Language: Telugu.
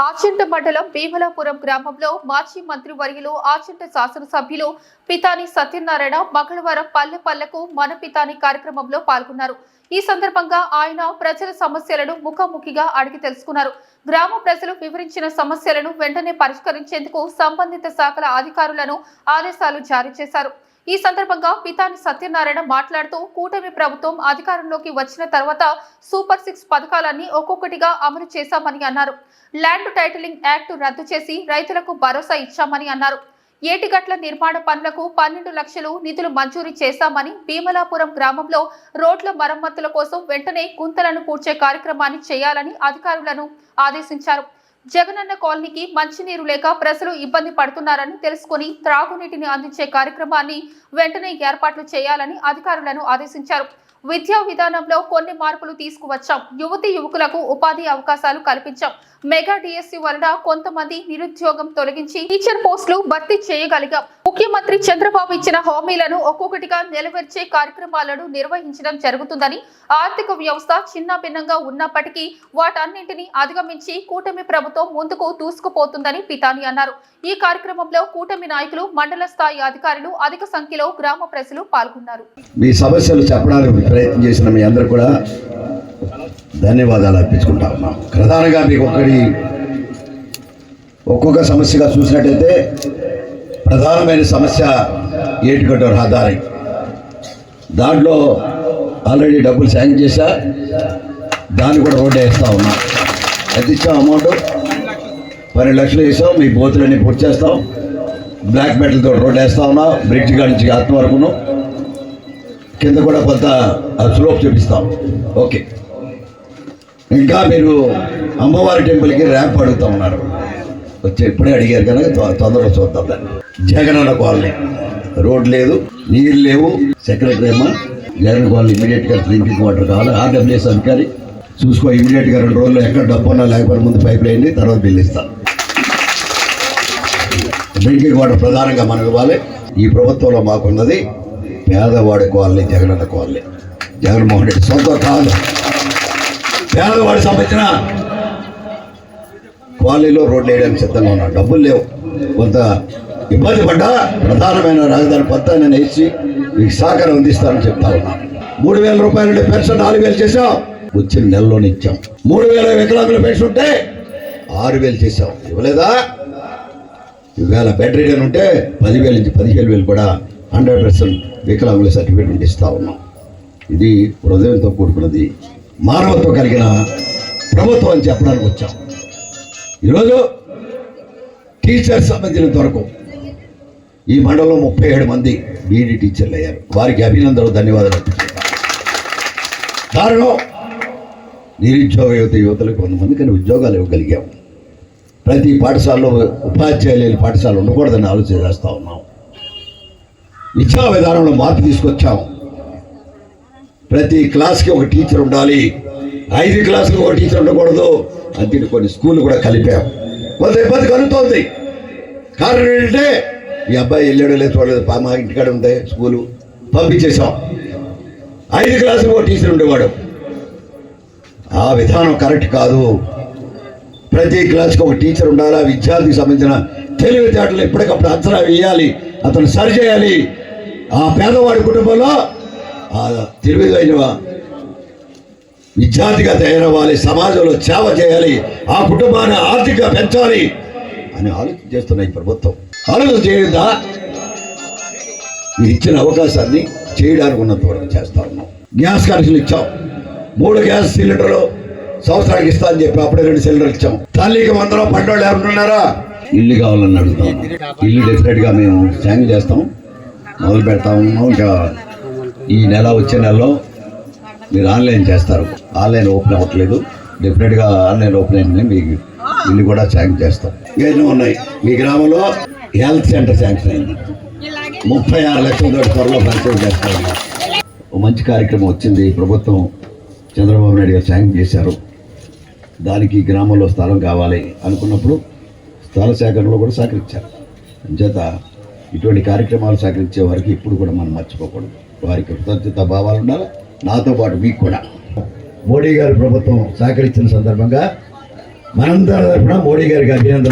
ఆచంట మండలం భీమలాపురం గ్రామంలో మాజీ మంత్రి వర్యులు ఆచంట శాసనసభ్యులు పితాని సత్యనారాయణ మంగళవారం పల్లె పల్లెకు మన పితాని కార్యక్రమంలో పాల్గొన్నారు. ఈ సందర్భంగా ఆయన ప్రజల సమస్యలను ముఖాముఖిగా అడిగి తెలుసుకున్నారు. గ్రామ ప్రజలు వివరించిన సమస్యలను వెంటనే పరిష్కరించేందుకు సంబంధిత శాఖల అధికారులను ఆదేశాలు జారీ చేశారు. ఈ సందర్భంగా పితాని సత్యనారాయణ మాట్లాడుతూ కూటమి ప్రభుత్వం అధికారంలోకి వచ్చిన తర్వాత సూపర్ సిక్స్ పథకాలన్నీ ఒక్కొక్కటిగా అమలు చేశామని అన్నారు. ల్యాండ్ టైటిలింగ్ యాక్ట్ రద్దు చేసి రైతులకు భరోసా ఇచ్చామని అన్నారు. ఏటిగట్ల నిర్మాణ పనులకు పన్నెండు లక్షలు నిధులు మంజూరు చేశామని భీమలాపురం గ్రామంలో రోడ్ల మరమ్మతుల కోసం వెంటనే గుంతలను పూడ్చే కార్యక్రమాన్ని చేయాలని అధికారులను ఆదేశించారు. జగనన్న కాలనీకి మంచినీరు లేక ప్రజలు ఇబ్బంది పడుతున్నారని తెలుసుకుని త్రాగునీటిని అందించే కార్యక్రమాన్ని వెంటనే ఏర్పాట్లు చేయాలని అధికారులను ఆదేశించారు. విద్యా విధానంలో కొన్ని మార్పులు తీసుకువచ్చాం. యువతి యువకులకు ఉపాధి అవకాశాలు కల్పించాం. మెగా డిఎస్సి వలన కొంతమంది నిరుద్యోగం తొలగించి టీచర్ పోస్టులు భర్తీ చేయగలిగాం. ముఖ్యమంత్రి చంద్రబాబు ఇచ్చిన హామీలను ఒక్కొక్కటిగా నెరవేర్చే కార్యక్రమాలను నిర్వహించడం జరుగుతుందని ఆర్థిక వ్యవస్థ చిన్న భిన్నంగా ఉన్నప్పటికీ వాటన్నింటినీ అధిగమించి కూటమి ప్రభుత్వం ముందుకు దూసుకుపోతుందని పితాని అన్నారు. ఈ కార్యక్రమంలో కూటమి నాయకులు మండల స్థాయి అధికారులు అధిక సంఖ్యలో గ్రామ ప్రజలు పాల్గొన్నారు. మీ సమస్యలు చెప్పడానికి ప్రయత్నం చేసిన మీ అందరూ కూడా ధన్యవాదాలు అర్పించుకుంటా ఉన్నాం. ప్రధానంగా మీకు ఒక్కడి ఒక్కొక్క సమస్యగా చూసినట్టయితే ప్రధానమైన సమస్య ఏటుగడ్డ రహదారి. దాంట్లో ఆల్రెడీ డబ్బులు శాంక్షన్ చేశా దాన్ని కూడా రోడ్డు వేస్తా ఉన్నా. ఎంత ఇచ్చాం అమౌంట్? పన్నెండు లక్షలు వేసాం మీ బోతులన్నీ పూర్తి చేస్తాం. బ్లాక్ మెటల్తో రోడ్డు వేస్తా ఉన్నా బ్రిడ్జ్ కాడి నుంచి ఆత్మ వరకును. కింద కూడా కొంత స్లోప్ చూపిస్తాం. ఓకే ఇంకా మీరు అమ్మవారి టెంపుల్కి ర్యాంప్ అడుగుతా ఉన్నారు. వచ్చి ఇప్పుడే అడిగారు కనుక తొందరగా చూద్దాం దాన్ని. జగనన్న కాలనీ. రోడ్ లేదు నీరు లేవు. సెక్రటరీ అమ్మ జగన్ కాలనీ ఇమీడియట్గా డ్రింకింగ్ వాటర్ కావాలి. ఆర్డబ్ల్యూఎస్ అధికారి చూసుకో ఇమీడియట్గా రెండు రోజులు ఎక్కడ డబ్బు ఉన్నా లేకపోతే ముందు పైప్ లైన్ తర్వాత బిల్ ఇస్తాం. డ్రింకింగ్ వాటర్ ప్రధానంగా మనకు ఇవ్వాలి. ఈ ప్రభుత్వంలో మాకున్నది పేదవాడి కాలనీ జగనన్న కాలనీ. జగన్మోహన్ రెడ్డి సొంతం కాదు. పేదవాడి సంబంధించిన కాలనీలో రోడ్లు వేయడానికి సిద్ధంగా ఉన్నాడు డబ్బులు లేవు. కొంత ఇబ్బంది పడ్డా ప్రధానమైన రాజధాని పత్తా నేను ఇచ్చి మీకు సహకారం అందిస్తానని చెప్తా ఉన్నా. మూడు వేల రూపాయలు పెన్షన్ నాలుగు వేలు చేసాం వచ్చిన నెలలోనే ఇచ్చాం. మూడు వేల వికలాంగుల పెన్షన్ ఉంటే ఆరు వేలు చేసాం ఇవ్వలేదా? ఈవేళ బ్యాటరీ అని ఉంటే పదివేల నుంచి పదిహేను వేలు కూడా హండ్రెడ్ పర్సెంట్ వికలాంగుల సర్టిఫికేట్ ఇస్తూ ఉన్నాం. ఇది హృదయంతో కూడుకున్నది మానవత్వం కలిగిన ప్రభుత్వం అని చెప్పడానికి వచ్చాం. ఈరోజు టీచర్స్ సంబంధించినంత వరకు ఈ మండలంలో ముప్పై ఏడు మంది బీఈడి టీచర్లు అయ్యారు. వారికి అభినందనలు ధన్యవాదాలు కారణం నిరుద్యోగ యువత యువతలకు కొంతమంది కానీ ఉద్యోగాలు ఇవ్వగలిగాము ప్రతి పాఠశాలలో ఉపాధ్యాయులు లేని పాఠశాల ఉండకూడదని ఆలోచన చేస్తూ ఉన్నాం. విద్యా విధానంలో మార్పు తీసుకొచ్చాం. ప్రతి క్లాస్కి ఒక టీచర్ ఉండాలి. ఐదు క్లాసులకు ఒక టీచర్ ఉండకూడదు. అంతే కొన్ని స్కూల్ కూడా కలిపాం. కొంత ఇబ్బంది కలుగుతోంది. కారణం ఏంటంటే ఈ అబ్బాయి వెళ్ళాడో లేదు చూడలేదు. మా ఇంటికాడ ఉంది స్కూలు. పంపించేసాం ఐదు క్లాసులకు ఒక టీచర్ ఉండేవాడు. ఆ విధానం కరెక్ట్ కాదు. ప్రతి క్లాస్కి ఒక టీచర్ ఉండాలి? ఆ విద్యార్థికి సంబంధించిన తెలివితేటలు ఎప్పటికప్పుడు అంచనా వేయాలి. అతను సరి చేయాలి. ఆ పేదవాడి కుటుంబంలో తిరిగి విద్యార్థిగా తయారవ్వాలి సమాజంలో సేవ చేయాలి ఆ కుటుంబాన్ని ఆర్థికంగా పెంచాలి అని ఆలోచన చేస్తున్నాయి ప్రభుత్వం. ఆలోచన చేయదా మీరు ఇచ్చిన అవకాశాన్ని చేయడానికి ఉన్నంత వరకు చేస్తా ఉన్నాం. గ్యాస్ కనెక్షన్ ఇచ్చాం. మూడు గ్యాస్ సిలిండర్లు సంవత్సరానికి ఇస్తా అని చెప్పి అప్పుడే రెండు సిలిండర్లు ఇచ్చాం. తల్లికి వందలో పన్నెండు ఎవరున్నారా ఇల్లు కావాలని అడుగుతాం ఇల్లు డెఫినెట్గా మేము శాంక్షన్ చేస్తాం. మొదలు పెడతా ఉన్నాం ఇంకా ఈ నెల వచ్చే నెలలో మీరు ఆన్లైన్ చేస్తారు. ఆన్లైన్ ఓపెన్ అవ్వట్లేదు. డెఫినెట్గా ఆన్లైన్ ఓపెన్ అయిందని మీకు ఇల్లు కూడా శాంక్షన్ చేస్తాం. ఎన్నో ఉన్నాయి. మీ గ్రామంలో హెల్త్ సెంటర్ శాంక్షన్ అయింది. ముప్పై ఆరు లక్షల త్వరలో పరిచయం చేస్తారు. మంచి కార్యక్రమం వచ్చింది. ప్రభుత్వం చంద్రబాబు నాయుడు గారు శాంక్షన్ చేశారు. దానికి గ్రామంలో స్థలం కావాలి అనుకున్నప్పుడు స్థల సేకరణలో కూడా సహకరించారు. అంచేత ఇటువంటి కార్యక్రమాలు సహకరించే వారికి ఇప్పుడు కూడా మనం మర్చిపోకూడదు. వారికి కృతజ్ఞత భావాలు ఉండాలి? నాతో పాటు మీకు కూడా. మోడీ గారి ప్రభుత్వం సహకరించిన సందర్భంగా మనందరి తరఫున మోడీ గారికి అభినందనలు.